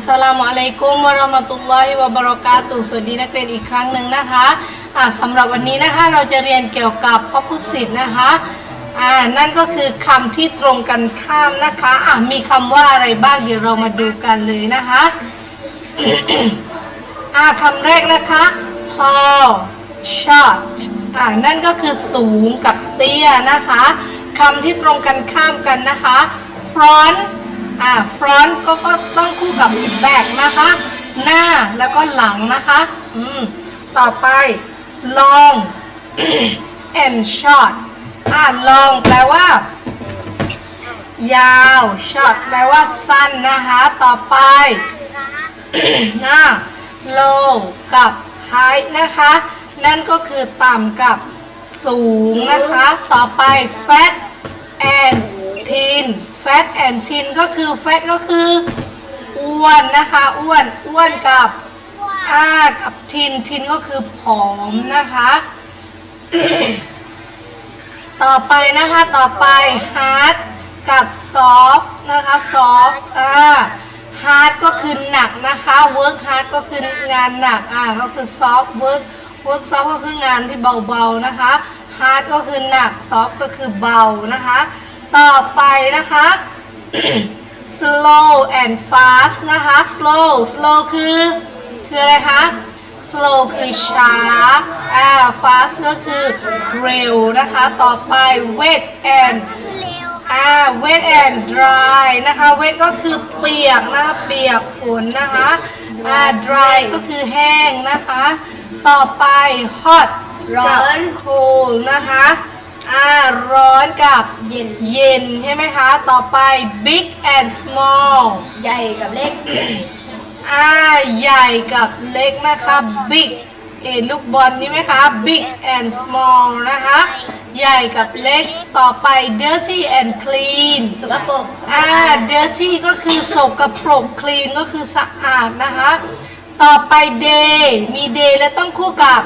สสลามุอะลัยกุมวะเราะมะตุลลอฮิวะบะเราะกาตุฮ์สวัสดีนักเรียนอีกครั้งหนึ่งนะคะอ่าสำหรับวันนี้นะคะเราจะเรียนเกี่ยวกับพหุสิทธ์นะคะอ่านั่นก็คือคำที่ตรงกันข้ามนะคะอ่ามีคำว่าอะไรบ้างเดี๋ยวเรามาดูกันเลยนะคะอ่าคำแรกนะคะ tall short อ่านั่นก็คือสูงกับเตี้ยนะคะคำที่ตรงกันข้ามกันนะคะ front อ่า front ก็ก็ต้องคู่กับ back นะคะ หน้าแล้วก็หลังนะคะ อืม ต่อไป long and short อ่า long แปลว่า ยาว short แปลว่าสั้นนะคะ ต่อไปหน้า low กับ high นะคะ นั่นก็คือต่ำกับสูงนะคะ ต่อไป fat and thin fat and thin ก็คือ fat ก็คืออ้วนนะคะอ้วนอ้วนกับอ่ากับ thin thin ก็คือผอมนะคะ ต่อไปนะคะต่อไป hard กับ soft นะคะ soft อ่า hard ก็คือหนักนะคะ work hard ก็คืองานหนักอ่าก็คือ soft work work soft ก็คืองานที่เบาๆนะคะ hard ก็คือหนัก soft ก็คือเบานะคะ ต่อไปนะคะ slow and fast นะคะ slow slow คือคืออะไรคะ slow คือช้าอ่า fast ก็คือเร็วนะคะ ต่อไป wet and อ่า wet and dry นะคะ wet ก็คือเปียกนะคะเปียกฝนนะคะอ่า dry ก็คือแห้งนะคะ ต่อไป hot ร้อน cool นะคะอ่า อนกับเย็นเย็นใช่ไหมคะ ต่อไป big and small ใหญ่กับเล็ก อ่าใหญ่กับเล็กนะคะ big เอ็นลูกบอลนี่ไหมคะ big and small นะคะ ใหญ่กับเล็ก ต่อไป dirty and clean สกปรกอ่า dirty ก็คือสกปรก clean ก็คือสะอาดนะคะ ต่อไป day มี day และต้องคู่กับ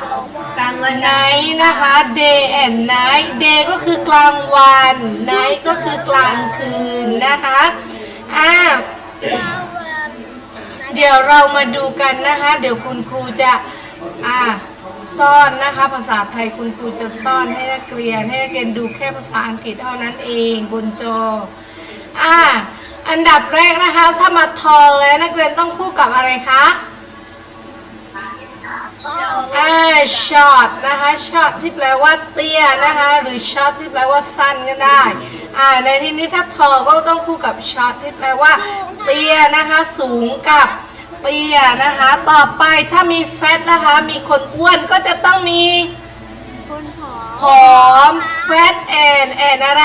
กลางวัน night นะคะ day and night day ก็คือกลางวัน night ก็คือกลางคืนนะคะอ่าเดี๋ยวเรามาดูกันนะคะ เดี๋ยวคุณครูจะอ่าซ่อนนะคะ ภาษาไทยคุณครูจะซ่อนให้นักเรียน ให้นักเรียนดูแค่ภาษาอังกฤษเท่านั้นเองบนจออ่าอันดับแรกนะคะ ถ้ามาทองแล้วนักเรียนต้องคู่กับอะไรคะ อ่า short นะคะ short ที่แปลว่าเตี้ยนะคะหรือ short ที่แปลว่าสั้นก็ได้อ่าในที่นี้ถ้า tall ก็ต้องคู่กับ short ที่แปลว่าเตี้ยนะคะสูงกับเตี้ยนะคะต่อไปถ้ามี fat นะคะมีคนอ้วนก็จะต้องมีผอม fat and and อะไร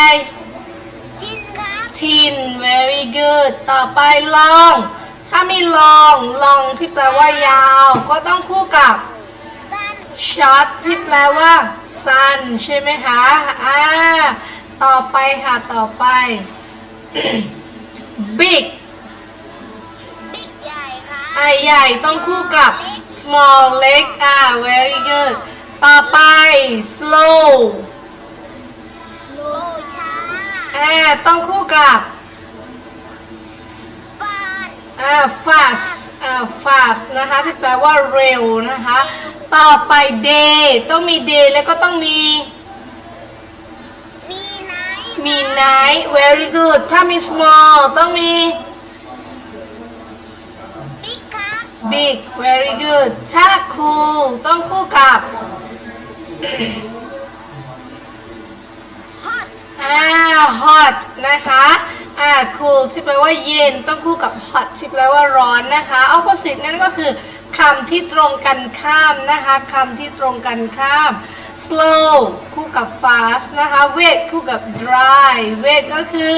thin very good ต่อไป long ถ้ามี long long ที่แปลว่ายาว ก็ต้องคู่กับ short ที่แปลว่าสั้นใช่ไหมคะอ่าต่อไปค่ะ ต่อไป big อ่าใหญ่ต้องคู่กับ small เล็กอ่า very good ต่อไป slow อ่าต้องคู่กับ อ่า fast อ่า fast นะคะที่แปลว่าเร็วนะคะ ต่อไป day ต้องมี day แล้วก็ต้องมีมี night very good ถ้ามี small ต้องมี big very good ถ้า cool ต้องคู่กับอ่า hot นะคะ อ่า cool ที่แปลว่าเย็นต้องคู่กับ hot ที่แปลว่าร้อนนะคะ opposite นั่นก็คือคำที่ตรงกันข้ามนะคะคำที่ตรงกันข้าม slow คู่กับ fast นะคะ wet คู่กับ dry wet ก็คือ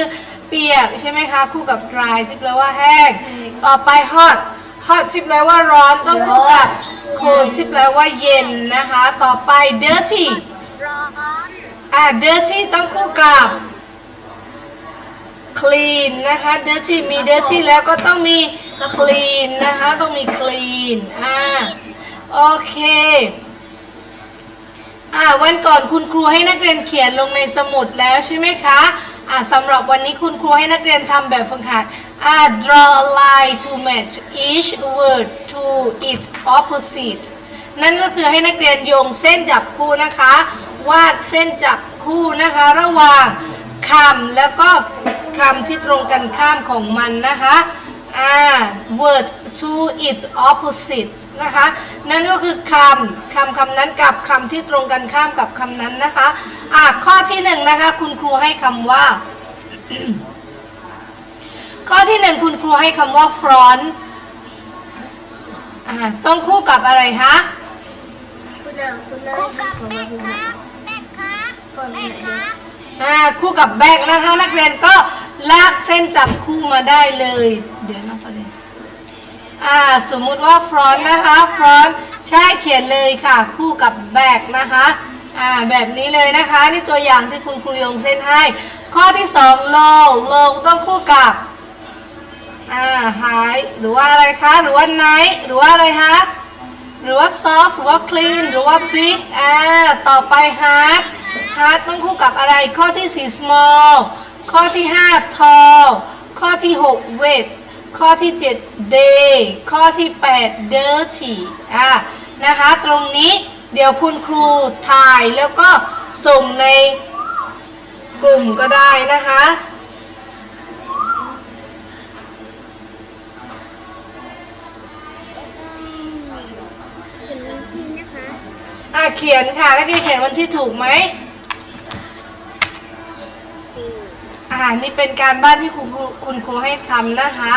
เปียกใช่ไหมคะ คู่กับ dry ที่แปลว่าแห้ง ต่อไป hot hot ที่แปลว่าร้อนต้องคู่กับ cold ที่แปลว่าเย็นนะคะ ต่อไป dirty อ่า dirty ต้องคู่กับ clean นะคะ dirty มี dirty แล้วก็ต้องมี clean นะคะ ต้องมี clean อ่า โอเค อ่า วันก่อนคุณครูให้นักเรียนเขียนลงในสมุดแล้วใช่ไหมคะ อะสำหรับวันนี้คุณครูให้นักเรียนทำแบบฝึกหัดอะ draw a line to match each word to its opposite นั่นก็คือให้นักเรียนโยงเส้นจับคู่นะคะ วาดเส้นจับคู่นะคะ ระหว่างคำแล้วก็ คำที่ตรงกันข้ามของมันนะคะอ่า word to its opposite นะคะ นั่นก็คือคำ คำคำนั้นกับคำที่ตรงกันข้ามกับคำนั้นนะคะอะข้อที่หนึ่งนะคะ คุณครูให้คำว่า ข้อที่หนึ่งคุณครูให้คำว่า front อ่าต้องคู่กับอะไรคะคุณน่ะคุณน่ะส่งมาคุณน่ะก่อนเนี่ยเดี๋ยว อ่าคู่กับแบกนะคะนักเรียนก็ลากเส้นจับคู่มาได้เลย เดี๋ยวนะประเด็นอ่าสมมุติว่า front นะคะ front ใช่เขียนเลยค่ะ คู่กับแบกนะคะอ่าแบบนี้เลยนะคะ นี่ตัวอย่างที่คุณครูยงเส้นให้ ข้อที่สอง low low ต้องคู่กับอ่า high หรือว่าอะไรคะ หรือว่า night หรือว่าอะไรคะ หรือว่า soft หรือว่า clean หรือว่า big อ่าต่อไป hard hard ต้องคู่กับอะไร ข้อที่ 4 small ข้อที่ 5 tall ข้อที่ 6 wet ข้อที่ 7 day ข้อที่ 8 dirty อ่านะคะ ตรงนี้เดี๋ยวคุณครูถ่ายแล้วก็ส่งในกลุ่มก็ได้นะคะ ขียนค่ะนักเรียนเขียนวันที่ถูกไหมอ่านี่เป็นการบ้านที่คุณครูคุณครูให้ทำนะคะ